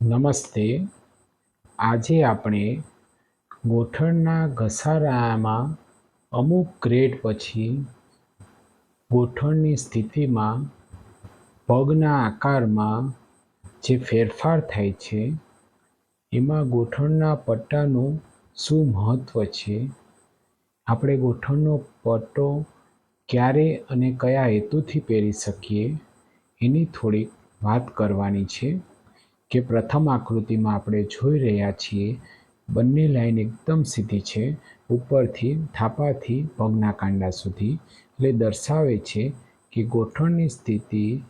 નમસ્તે. આજે આપણે ગોઠણના ઘસારામાં અમુક ગ્રેડ પછી ગોઠણની સ્થિતિમાં પગના આકારમાં જે ફેરફાર થાય છે, એમાં ગોઠણના પટ્ટાનું શું મહત્ત્વ છે? આપણે ગોઠણનો પટ્ટો ક્યારે અને કયા હેતુથી પહેરી શકીએ? એની થોડીક વાત કરવાની છે. કે પ્રથમ આકૃતિમાં આપણે જોઈ રહ્યા છીએ, બંને લાઈન એકદમ સીધી છે, ઉપરથી, થાપાથી પગના કાંડા સુધી. એટલે દર્શાવે છે કે ગોઠણની સ્થિતિ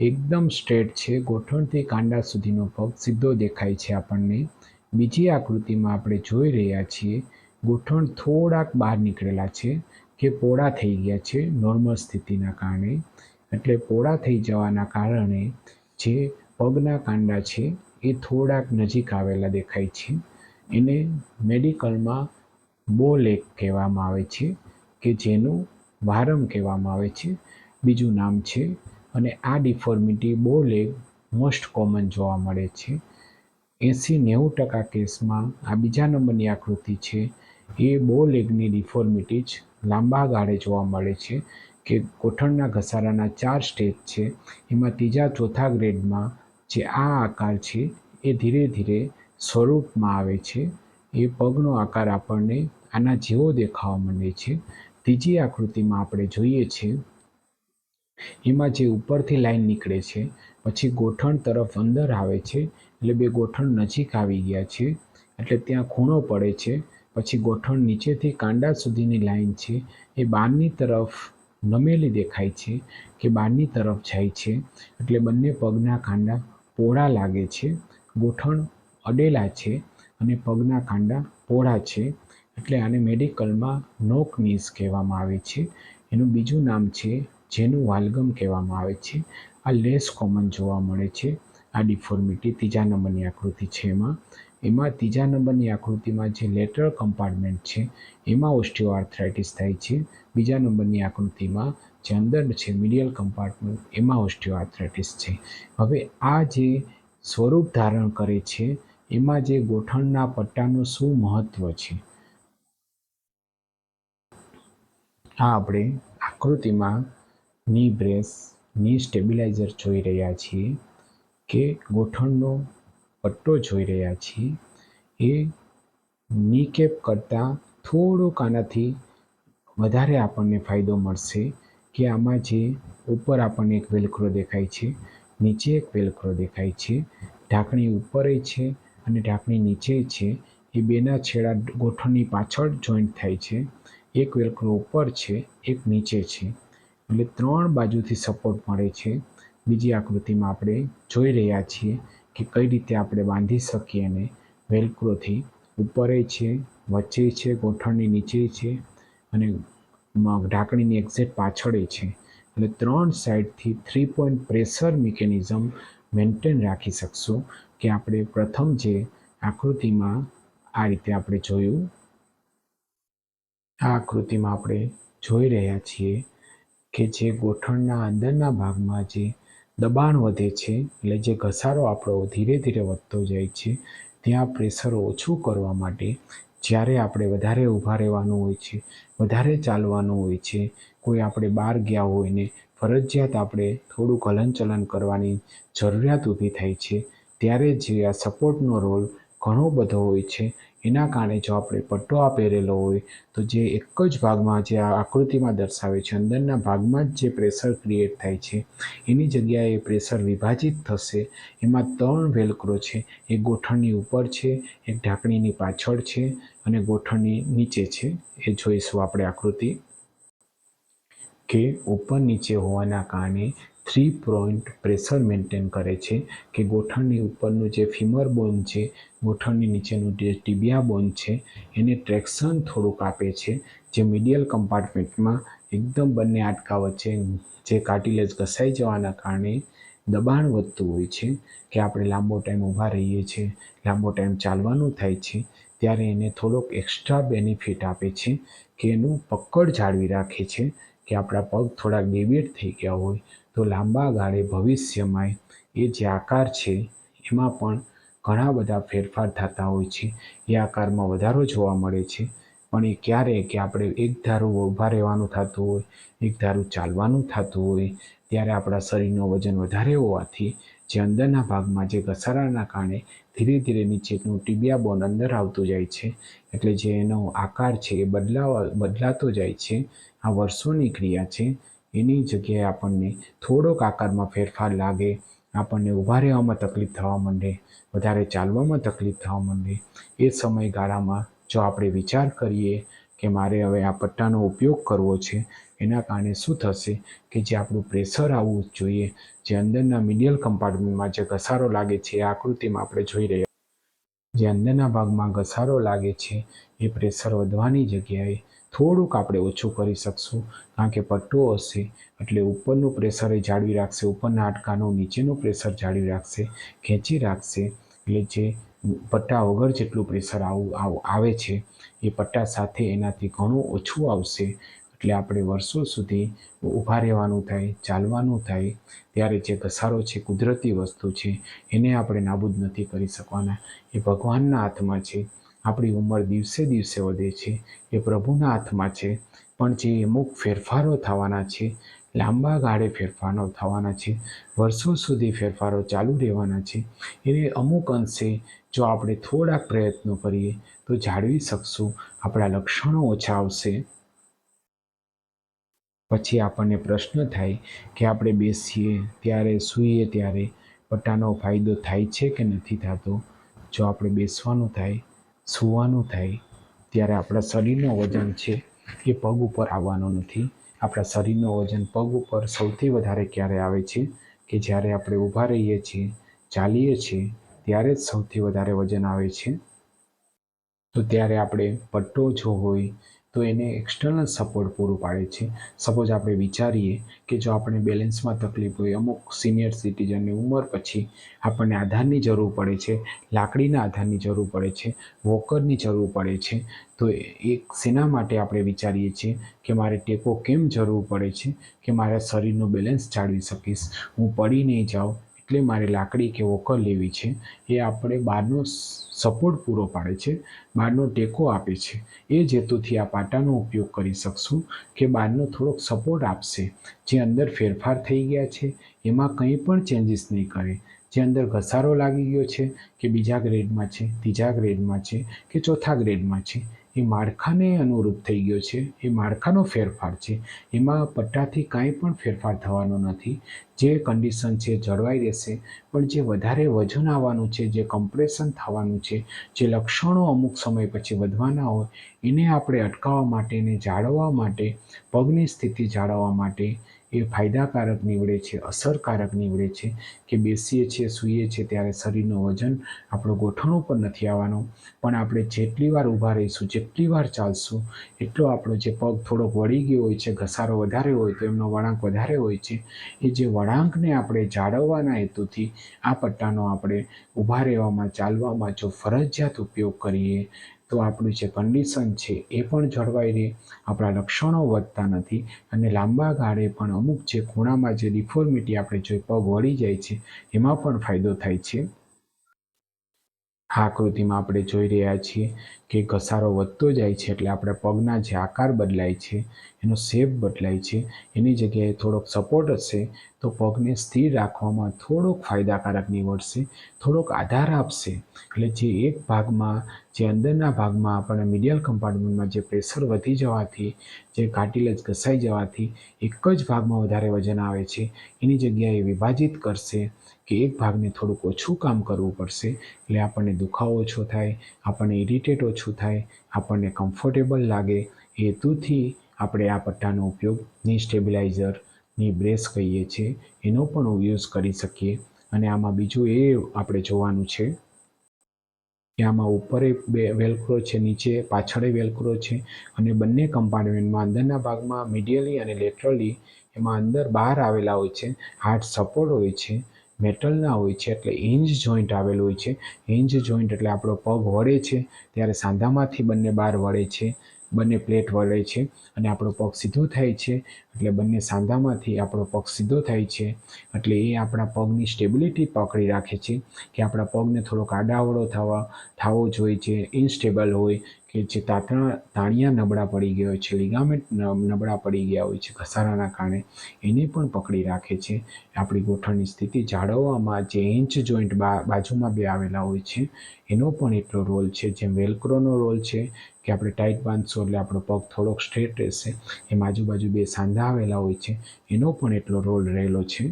એકદમ સ્ટ્રેટ છે. ગોઠણથી કાંડા સુધીનો પગ સીધો દેખાય છે આપણને. બીજી આકૃતિમાં આપણે જોઈ રહ્યા છીએ, ગોઠણ થોડાક બહાર નીકળેલા છે, કે પોળા થઈ ગયા છે નોર્મલ સ્થિતિના કારણે. એટલે પોળા થઈ જવાના કારણે જે પગના કાંડા છે, એ થોડાક નજીક આવેલા દેખાય છે. એને મેડિકલમાં બો લેગ કહેવામાં આવે છે, કે જેનું વારમ કહેવામાં આવે છે, બીજું નામ છે. અને આ ડિફોર્મિટી બો લેગ મોસ્ટ કોમન જોવા મળે છે. એંસી નેવું ટકા કેસમાં આ બીજા નંબરની આકૃતિ છે. એ બો લેગની ડિફોર્મિટી જ લાંબા ગાળે જોવા મળે છે, કે ગોઠણના ઘસારાના ચાર સ્ટેજ છે. એમાં ત્રીજા ચોથા ગ્રેડમાં જે આ આકાર છે, એ ધીરે ધીરે સ્વરૂપમાં આવે છે. એ પગનો આકાર આપણને આના જેવો દેખાવા માંડે છે. ત્રીજી આકૃતિમાં આપણે જોઈએ છે, એમાં જે ઉપરથી લાઈન નીકળે છે, પછી ગોઠણ તરફ અંદર આવે છે, એટલે બે ગોઠણ નજીક આવી ગયા છે, એટલે ત્યાં ખૂણો પડે છે, પછી ગોઠણ નીચેથી કાંડા સુધીની લાઈન છે, એ બહારની તરફ નમેલી દેખાય છે કે બહારની તરફ જાય છે, એટલે બંને પગના કાંડા પહોળા લાગે છે, ગોઠણ અડેલા છે અને પગના કાંડા પોળા છે. એટલે આને મેડિકલમાં નોક નીઝ કહેવામાં આવે છે. એનું બીજું નામ છે, જેનું વાલ્ગમ કહેવામાં આવે છે. આ લેસ કોમન જોવા મળે છે. આ ડિફોર્મિટી ત્રીજા નંબરની આકૃતિ છે એમાં. એમાં ત્રીજા નંબરની આકૃતિમાં જે લેટરલ કમ્પાર્ટમેન્ટ છે, એમાં ઓસ્ટિયોઆર્થરાઇટિસ થાય છે. બીજા નંબરની આકૃતિમાં જે અંદર છે મીડિયલ કમ્પાર્ટમેન્ટ એમાં ઓસ્ટિયોઆર્થરાઇટિસ છે. હવે આ જે સ્વરૂપ ધારણ કરે છે, એમાં જે ગોઠણના પટ્ટાનું શું મહત્ત્વ છે? આ આપણે આકૃતિમાં ની બ્રેસની સ્ટેબિલાઇઝર જોઈ રહ્યા છીએ કે ગોઠણનો પટ્ટો જોઈ રહ્યા છીએ. એ ની કેપ કરતાં થોડોક આનાથી વધારે આપણને ફાયદો મળશે. કે આમાં જે ઉપર આપણને એક વેલક્રો દેખાય છે, નીચે એક વેલક્રો દેખાય છે, ઢાંકણી ઉપરે છે અને ઢાંકણી નીચે છે, એ બેના છેડા ગોઠણની પાછળ જોઈન્ટ થાય છે, એક વેલક્રો ઉપર છે, એક નીચે છે. એટલે ત્રણ બાજુથી સપોર્ટ મળે છે. બીજી આકૃતિમાં આપણે જોઈ રહ્યા છીએ કે કઈ રીતે આપણે બાંધી શકીએ અને વેલક્રોથી ઉપરે છે, વચ્ચે છે ગોઠણની નીચે છે અને ઢાંકણીની એક્ઝેટ પાછળ છે. એટલે ત્રણ સાઈડથી three point pressure mechanism maintain રાખી શકશો કે આપણે પ્રથમ જે આકૃતિમાં આ રીતે આપણે જોયું, આ આકૃતિમાં આપણે જોઈ રહ્યા છીએ કે જે ગોઠણના અંદરના ભાગમાં જે દબાણ વધે છે, એટલે જે ઘસારો આપણો ધીરે ધીરે વધતો જાય છે, ત્યાં પ્રેશર ઓછું કરવા માટે જ્યારે આપણે વધારે ઊભા રહેવાનું હોય છે, વધારે ચાલવાનું હોય છે, કોઈ આપણે બહાર ગયા હોય ને ફરજિયાત આપણે થોડુંક હલનચલન કરવાની જરૂરિયાત ઊભી થાય છે, ત્યારે જે આ સપોર્ટનો રોલ ઘણો બધો હોય છે એના કારણે જો આપણે પટ્ટો આ પહેરેલો હોય, તો જે એક જ ભાગમાં જે આ આકૃતિમાં દર્શાવે છે, અંદરના ભાગમાં જ જે પ્રેશર ક્રિએટ થાય છે, એની જગ્યાએ પ્રેશર વિભાજિત થશે. એમાં ત્રણ વેલક્રો છે, એક ગોઠણની ઉપર છે, એક ઢાંકણીની પાછળ છે અને ગોઠણની નીચે છે. એ જોઈશું આપણે આકૃતિ. કે ઉપર નીચે હોવાના કારણે થ્રી પોઈન્ટ પ્રેશર મેન્ટેન કરે છે કે ગોઠણની ઉપરનું જે ફિમર બોન છે, ગોઠણની નીચેનું જે ટીબિયા બોન છે, એને ટ્રેક્શન થોડુંક આપે છે. જે મીડિયલ કમ્પાર્ટમેન્ટમાં એકદમ બંને આટકા વચ્ચે જે કાર્ટિલેજ ઘસાઈ જવાના કારણે દબાણ વધતું હોય છે કે આપણે લાંબો ટાઈમ ઊભા રહીએ છીએ, લાંબો ટાઈમ ચાલવાનું થાય છે, ત્યારે એને થોડોક એક્સ્ટ્રા બેનિફિટ આપે છે કે એનું પકડ જાળવી રાખે છે કે આપણા પગ થોડાક ડેવિએટ થઈ ગયા હોય તો લાંબા ગાળે ભવિષ્યમાં એ જે આકાર છે, એમાં પણ ઘણા બધા ફેરફાર થતા હોય છે. એ આકારમાં વધારો જોવા મળે છે. પણ એ ક્યારે કે આપણે એક ધારું ઊભા રહેવાનું થતું હોય, એક ધારું ચાલવાનું થતું હોય, ત્યારે આપણા શરીરનું વજન વધારે હોવાથી જે અંદરના ભાગમાં જે ઘસારાના કારણે ધીરે ધીરે નીચેનું ટીબિયા બોન અંદર આવતું જાય છે. એટલે જે એનો આકાર છે એ બદલાવા, બદલાતો જાય છે. આ વર્ષોની ક્રિયા છે. એની જગ્યાએ આપણને થોડોક આકારમાં ફેરફાર લાગે, આપણને ઊભા રહેવામાં તકલીફ થવા માંડે, વધારે ચાલવામાં તકલીફ થવા માંડે, એ સમયગાળામાં જો આપણે વિચાર કરીએ કે મારે હવે આ પટ્ટાનો ઉપયોગ કરવો છે, એના કારણે શું થશે કે જે આપણું પ્રેશર આવવું જોઈએ, જે અંદરના મીડિયલ કમ્પાર્ટમેન્ટમાં જે ઘસારો લાગે છે એ આકૃતિમાં આપણે જોઈ રહ્યા જે અંદરના ભાગમાં ઘસારો લાગે છે, એ પ્રેશર વધવાની જગ્યાએ થોડુંક આપણે ઓછું કરી શકશું, કારણ કે પટ્ટો હશે, એટલે ઉપરનું પ્રેશર એ જાળવી રાખશે, ઉપરના હાડકાનું નીચેનું પ્રેશર જાળવી રાખશે, ખેંચી રાખશે, એટલે જે પટ્ટા વગર જેટલું પ્રેશર આવું આવ- છે, એ પટ્ટા સાથે એનાથી ઘણું ઓછું આવશે, એટલે આપણે વર્ષો સુધી ઊભા રહેવાનું થાય, ચાલવાનું થાય, ત્યારે જે ઘસારો છે, કુદરતી વસ્તુ છે, એને આપણે નાબૂદ નથી કરી શકવાના. એ ભગવાનના હાથમાં છે. આપણી ઉંમર દિવસે દિવસે વધે છે. એ પ્રભુના હાથમાં છે. પણ જે અમુક ફેરફારો થવાના છે, લાંબા ગાળે ફેરફારો થવાના છે, વર્ષો સુધી ફેરફારો ચાલુ રહેવાના છે, એને અમુક અંશે જો આપણે થોડાક પ્રયત્નો કરીએ, તો જાળવી શકશું. આપણા લક્ષણો ઓછા આવશે. પછી આપણને પ્રશ્ન થાય કે આપણે બેસીએ ત્યારે સૂઈએ ત્યારે, પટ્ટાનો ફાયદો થાય છે કે નથી થતો? જો આપણે બેસવાનું થાય સૂવાનું થાય ત્યારે આપણા શરીરનું વજન છે એ પગ ઉપર આવવાનું નથી. આપણા શરીરનું વજન પગ ઉપર સૌથી વધારે ક્યારે આવે છે કે જ્યારે આપણે ઊભા રહીએ છીએ, ચાલીએ છીએ, ત્યારે જ સૌથી વધારે વજન આવે છે. તો ત્યારે આપણે પટ્ટો જો હોય તો એને એક્સટર્નલ સપોર્ટ પૂરું પાડે છે. સપોઝ આપણે વિચારીએ કે જો આપણે બેલેન્સમાં તકલીફ હોય, અમુક સિનિયર સિટીઝનની ઉંમર પછી આપણને આધારની જરૂર પડે છે, લાકડીના આધારની જરૂર પડે છે વોકરની જરૂર પડે છે. તો એક શેના માટે આપણે વિચારીએ છીએ કે મારે ટેકો કેમ જરૂર પડે છે કે મારા શરીરનું બેલેન્સ જાળવી શકીશ? હું પડી નહીં જાઉં એટલે મારે લાકડી કે વોકર લેવી છે, એ આપણે બહારનો સપોર્ટ પૂરો પાડે છે બહારનો ટેકો આપે છે. એ જ હેતુથી આ પાટાનો ઉપયોગ કરી શકશું કે બહારનો થોડોક સપોર્ટ આપશે. જે અંદર ફેરફાર થઈ ગયા છે, એમાં કંઈ પણ ચેન્જીસ નહીં કરે. જે અંદર ઘસારો લાગી ગયો છે કે બીજા ગ્રેડમાં છે, ત્રીજા ગ્રેડમાં છે કે ચોથા ગ્રેડમાં છે એ માળખાને અનુરૂપ થઈ ગયો છે. એ માળખાનો ફેરફાર છે. એમાં પટ્ટાથી કાંઈ પણ ફેરફાર થવાનો નથી. જે કન્ડિશન છે જળવાઈ રહેશે, પણ જે વધારે વજન આવવાનું છે, જે કમ્પ્રેશન થવાનું છે, જે લક્ષણો અમુક સમય પછી વધવાના હોય, એને આપણે અટકાવવા માટે એને જાળવવા માટે, પગની સ્થિતિ જાળવવા માટે એ ફાયદાકારક નીવડે છે, અસરકારક નીવડે છે કે બેસીએ છીએ, સૂઈએ છીએ ત્યારે શરીરનું વજન આપણું ગોઠણ પર નથી આવવાનું. પણ આપણે જેટલી વાર ઊભા રહીશું, જેટલી વાર ચાલશું, એટલો આપણો જે પગ થોડોક વળી ગયો હોય છે, ઘસારો વધારે હોય તો એમનો વળાંક વધારે હોય છે. એ જે વળાંકને આપણે જાળવવાના હેતુથી આ પટ્ટાનો આપણે ઊભા રહેવામાં, ચાલવામાં જો ફરજિયાત ઉપયોગ કરીએ તો આપણું જે કન્ડિશન છે એ પણ જળવાઈ રહે, આપણા લક્ષણો વધતા નથી અને લાંબા ગાળે પણ અમુક જે ખૂણામાં જે ડિફોર્મિટી આપણે જોઈ પગ વળી જાય છે, એમાં પણ ફાયદો થાય છે. આકૃતિમાં આપણે જોઈ રહ્યા છીએ કે ઘસારો વધતો જાય છે એટલે આપણે પગના જે આકાર બદલાય છે, એનો શેપ બદલાય છે, એની જગ્યાએ થોડોક સપોર્ટ હશે તો પગને સ્થિર રાખવામાં થોડોક ફાયદાકારક નીવડશે, થોડોક આધાર આપશે. એટલે જે એક ભાગમાં, જે અંદરના ભાગમાં આપણે મીડિયલ કમ્પાર્ટમેન્ટમાં જે પ્રેશર વધી જવાથી, જે કાર્ટિલેજ ઘસાઈ જવાથી, એક જ ભાગમાં વધારે વજન આવે છે. એની જગ્યાએ વિભાજિત કરશે કે એક ભાગને થોડુંક ઓછું કામ કરવું પડશે. એટલે આપણને દુખાવો ઓછો થાય, આપણને ઇરિટેટ ઓછું થાય, આપણને કમ્ફર્ટેબલ લાગે. હેતુથી આપણે આ પટ્ટાનો ઉપયોગ, ની સ્ટેબિલાઇઝર ની બ્રેસ કહીએ છીએ, એનો પણ યુઝ કરી શકીએ. અને આમાં બીજું એ આપણે જોવાનું છે કે આમાં ઉપર બે વેલક્રો છે, નીચે પાછળ વેલક્રો છે અને બંને કમ્પાર્ટમેન્ટમાં અંદરના ભાગમાં મીડિયલી અને લેટરલી એમાં અંદર બહાર આવેલા હોય છે. હાર્ટ સપોર્ટ હોય છે મેટલના હોય છે, એટલે ઇંજ જોઈન્ટ આવેલું હોય છે. ઇંજ જોઈન્ટ એટલે આપણો પગ વળે છે, ત્યારે સાંધામાંથી બંને બહાર વળે છે. બંને પ્લેટ વળે છે અને આપણો પગ સીધો થાય છે. એટલે બંને સાંધામાંથી આપણો પગ સીધો થાય છે. એટલે એ આપણા પગની સ્ટેબિલિટી પકડી રાખે છે કે આપણા પગને થોડોક આડાવડો થવા, થવો જોઈએ, જે ઇન્સ્ટેબલ હોય કે જે તાતણા, તાણિયા નબળા પડી ગયા હોય છે લિગામેન્ટ નબળા પડી ગયા હોય છે, ઘસારાના કારણે એને પણ પકડી રાખે છે. આપણી ગોઠણની સ્થિતિ જાળવવામાં જે એન્ચ જોઈન્ટ બાજુમાં બે આવેલા હોય છે, એનો પણ એટલો રોલ છે. જેમ વેલક્રોનો રોલ છે કે આપણે ટાઈટ બાંધશું એટલે આપણો પગ થોડોક સ્ટ્રેટ રહેશે. એમ આજુબાજુ બે સાંધા આવેલા હોય છે. એનો પણ એટલો રોલ રહેલો છે.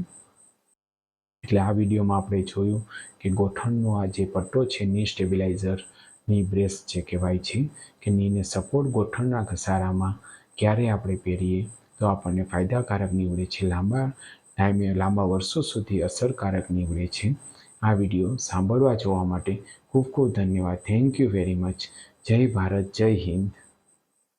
એટલે આ વિડીયોમાં આપણે જોયું કે ગોઠણનો આ જે પટ્ટો છે ની સ્ટેબિલાઇઝરની બ્રેસ જે કહેવાય છે, કે નીને સપોર્ટ ગોઠણના ઘસારામાં ક્યારે આપણે પહેરીએ, તો આપણને ફાયદાકારક નીવડે છે. લાંબા ટાઈમે લાંબા વર્ષો સુધી અસરકારક નીવડે છે. આ વીડિયો સાંભળવા જોવા માટે ખૂબ ખૂબ ધન્યવાદ. થેન્ક યુ વેરી મચ જય ભારત, જય હિન્દ.